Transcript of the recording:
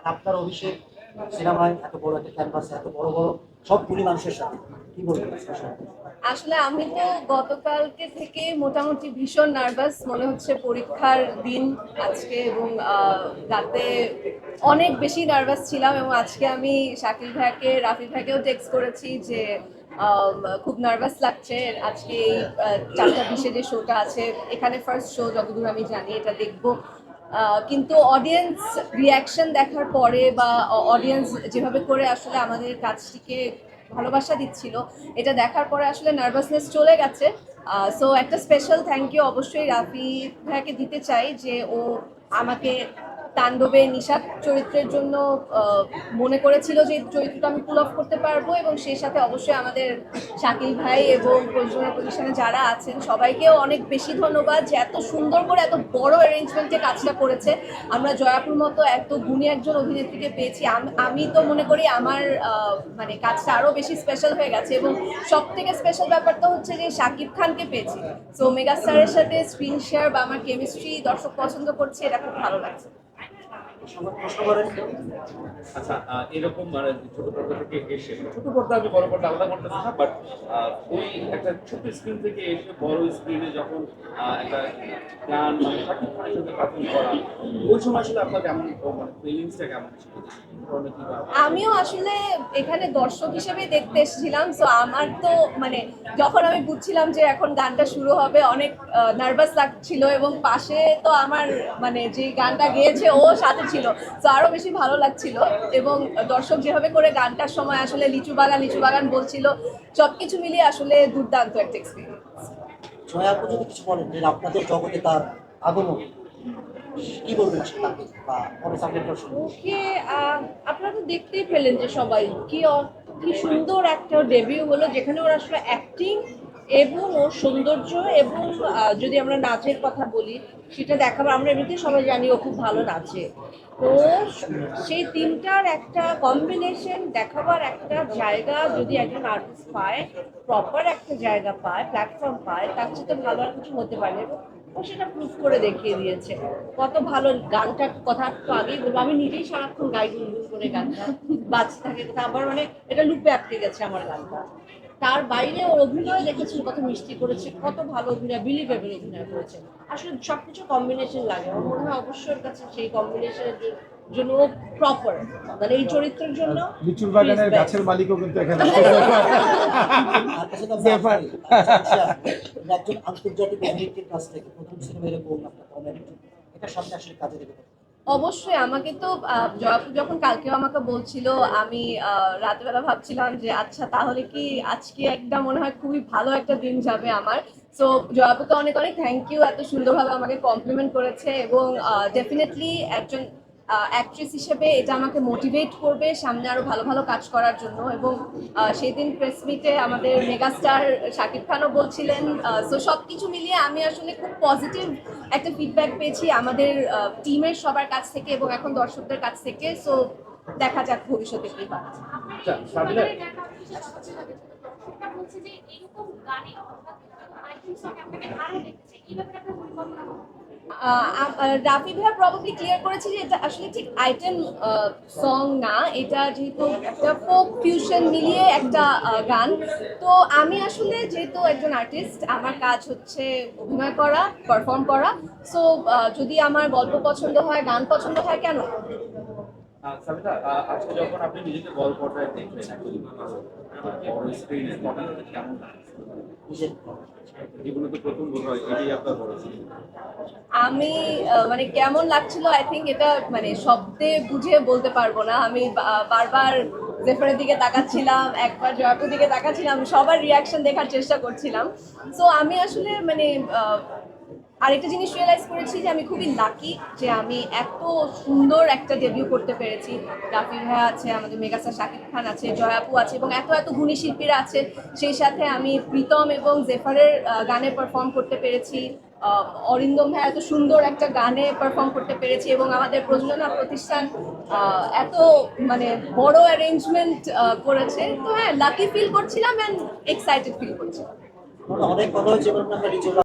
মানে আপনার অভিষেক সিনেমায় এত বড় একটা ক্যানভাসে, এত বড় বড় সবগুলি মানুষের সাথে। কি বলবেন আসলে আমি তো গতকালকে থেকে মোটামুটি ভীষণ নার্ভাস মনে হচ্ছে পরীক্ষার দিন আজকে এবং রাতে অনেক বেশি নার্ভাস ছিলাম এবং আজকে আমি শাকিল ভাইকে, রাফি ভাইকেও টেক্সট করেছি যে খুব নার্ভাস লাগছে। আজকে এই চারটা বিশে যে শোটা আছে, এখানে ফার্স্ট শো যতদূর আমি জানি এটা দেখব। কিন্তু অডিয়েন্স রিয়াকশন দেখার পরে বা অডিয়েন্স যেভাবে করে আসলে আমাদের কাজটিকে ভালোবাসা দিচ্ছিল, এটা দেখার পরে আসলে নার্ভাসনেস চলে গেছে। সো একটা স্পেশাল থ্যাংক ইউ অবশ্যই রাফি ভাইকে দিতে চাই যে ও আমাকে তাণ্ডবে নিশাদ চরিত্রের জন্য মনে করেছিল যে চরিত্রটা আমি পুল অফ করতে পারব এবং সেই সাথে অবশ্যই আমাদের শাকিল ভাই এবং প্রযোজনা প্রতিষ্ঠানে যারা আছেন, সবাইকেও অনেক বেশি ধন্যবাদ যে এত সুন্দর করে এত বড় অ্যারেঞ্জমেন্টে কাজটা করেছে। আমরা জয়াপুর মতো এত গুণী একজন অভিনেত্রীকে পেয়েছি। আম- তো মনে করি আমার মানে কাজটা আরও বেশি স্পেশাল হয়ে গেছে এবং সব থেকে স্পেশাল ব্যাপারটা হচ্ছে যে শাকিব খানকে পেয়েছি। সো মেগা স্টারের সাথে স্ক্রিন শেয়ার বা আমার কেমিস্ট্রি দর্শক পছন্দ করছে, এটা খুব ভালো লাগছে। আচ্ছা এরকম মানে ছোট পর্দা থেকে এসে ছোট পর্দা আমি বড় পর্দা আলাদা করতেছি না বাট ওই একটা ছোট স্ক্রিন থেকে এসে বড় স্ক্রিনে যখন একটা গান মানে শাকিব খানের সাথে পারফর্ম করা ওই সময় আসলে আপনার কেমন মানে ফিলিংসটা কেমন ছিল? কি ধরনের কি বা- আমিও আসলে এখানে দর্শক হিসেবে দেখতে এসেছিলাম সো আমার তো মানে যখন আমি বুঝছিলাম যে এখন গানটা শুরু হবে অনেক নার্ভাস লাগছিল এবং পাশে তো আমার মানে যে গানটা গেয়েছে ও সাথে ছিল। তো আরও বেশি ভালো লাগছিল এবং দর্শক যেভাবে করে গানটার সময় আসলে লিচু বাগান লিচু বাগান বলছিল সবকিছু মিলিয়ে আসলে দুর্দান্ত একটা এক্সপিরিয়েন্স জয়া আপু যদি কিছু বলেন যে আপনাদের জগতে তার আগমন কি বলবেন তাকে বা আপনারা তো দেখতেই পেলেন যে সবাই কি কি সুন্দর একটা ডেবিউ হলো যেখানে ওরা আসলে অ্যাক্টিং এবং ওর সৌন্দর্য এবং যদি আমরা নাচের কথা বলি, সেটা দেখাবার আমরা এমনিতেই সবাই জানি ও খুব ভালো নাচে। তো সেই তিনটার একটা কম্বিনেশন দেখাবার একটা জায়গা যদি একজন আর্টিস্ট পায় প্রপার একটা জায়গা পায় প্ল্যাটফর্ম পায়, তার চেয়ে তো ভালো আর কিছু হতে পারে ও সেটা প্রুভ করে দেখিয়ে দিয়েছে। কত ভালো গানটার কথা একটু আগেই বলব। আমি নিজেই সারাক্ষণ গাই গুনগুন করে গানটা বাজতে থাকে। তা আবার মানে এটা লুপে আটকে গেছে আমার গানটা। তার বাইরে ওর অভিনয় দেখেছেন কত মিষ্টি করেছে কত ভালো অভিনয় বিলিভেবল অভিনয় করেছে আসলে সবকিছু কম্বিনেশন লাগে আমার মনে হয় অবশ্যই ওর কাছে সেই কম্বিনেশনের জন্য প্রপার মানে এই চরিত্রের জন্য লিচুর বাগানের. গাছের মালিকও কিন্তু এখানে কাছে একজন আন্তর্জাতিক অভিনেত্রীর কাছ থেকে প্রথম সিনেমা এরকম একটা কমেন্ট এটা সামনে আসলে কাজে দেবে অবশ্যই, আমাকে তো জয়াপুর জয়াপু যখন কালকেও আমাকে বলছিল, আমি রাতেবেলা ভাবছিলাম যে আচ্ছা তাহলে কি আজকে একটা মনে হয় খুবই ভালো একটা দিন যাবে আমার। সো জয়াপুকে অনেক অনেক থ্যাংক ইউ এত সুন্দরভাবে আমাকে কমপ্লিমেন্ট করেছে এবং ডেফিনেটলি একজন অ্যাক্ট্রেস হিসেবে এটা আমাকে মোটিভেট করবে সামনে আরও ভালো ভালো কাজ করার জন্য এবং আহ, সেই দিন প্রেস মিটে আমাদের মেগাস্টার শাকিব খানও বলছিলেন সো সব কিছু মিলিয়ে আমি আসলে খুব পজিটিভ একটা ফিডব্যাক পেয়েছি আমাদের টিমের সবার কাছ থেকে এবং এখন দর্শকদের কাছ থেকে সো দেখা যাক ভবিষ্যতে কি হয়। আচ্ছা গানে আপনাকে আরও দেখতে এই ব্যাপারে আপনার পরিকল্পনা রাফি ভাইয়া প্রবাবলি ক্লিয়ার করেছে যে এটা আসলে ঠিক আইটেম সং না। এটা যেহেতু একটা ফোক ফিউশন মিলিয়ে একটা গান। তো আমি আসলে যেহেতু একজন আর্টিস্ট আমার কাজ হচ্ছে অভিনয় করা পারফর্ম করা। সো যদি আমার গল্প পছন্দ হয়, গান পছন্দ হয়, কেন? আহ, আজকে যখন আপনি নিজেকে বল পর্দায় দেখবেন বড় স্ক্রিনে তখন কেমন? জীবনে তো প্রথম বোধ হয় এটাই আপনার বড় আমি মানে কেমন লাগছিল আই থিঙ্ক এটা মানে শব্দে বুঝিয়ে বলতে পারব না। আমি বারবার জেফারের দিকে তাকাচ্ছিলাম একবার জয়াপুর দিকে তাকাচ্ছিলাম সবার রিয়াকশন দেখার চেষ্টা করছিলাম। সো আমি আসলে মানে আরেকটা জিনিস রিয়েলাইজ করেছি যে আমি খুবই লাকি যে আমি এত সুন্দর একটা ডেবিউ করতে পেরেছি। রাফি ভাইয়া আছে, আমাদের মেগাস্টার শাকিব খান আছে জয়াপু আছে এবং এত এত গুণী শিল্পীরা আছে। সেই সাথে আমি প্রীতম এবং জেফারের গানে পারফর্ম করতে পেরেছি। অরিন্দম ভাই এত সুন্দর একটা গানে পারফর্ম করতে পেরেছি এবং আমাদের প্রযোজনা প্রতিষ্ঠান এত মানে বড় অ্যারেঞ্জমেন্ট করেছে। তো হ্যাঁ লাকি ফিল করছিলাম অ্যান্ড এক্সাইটেড ফিল করছিলাম অনেক কথা হয়েছে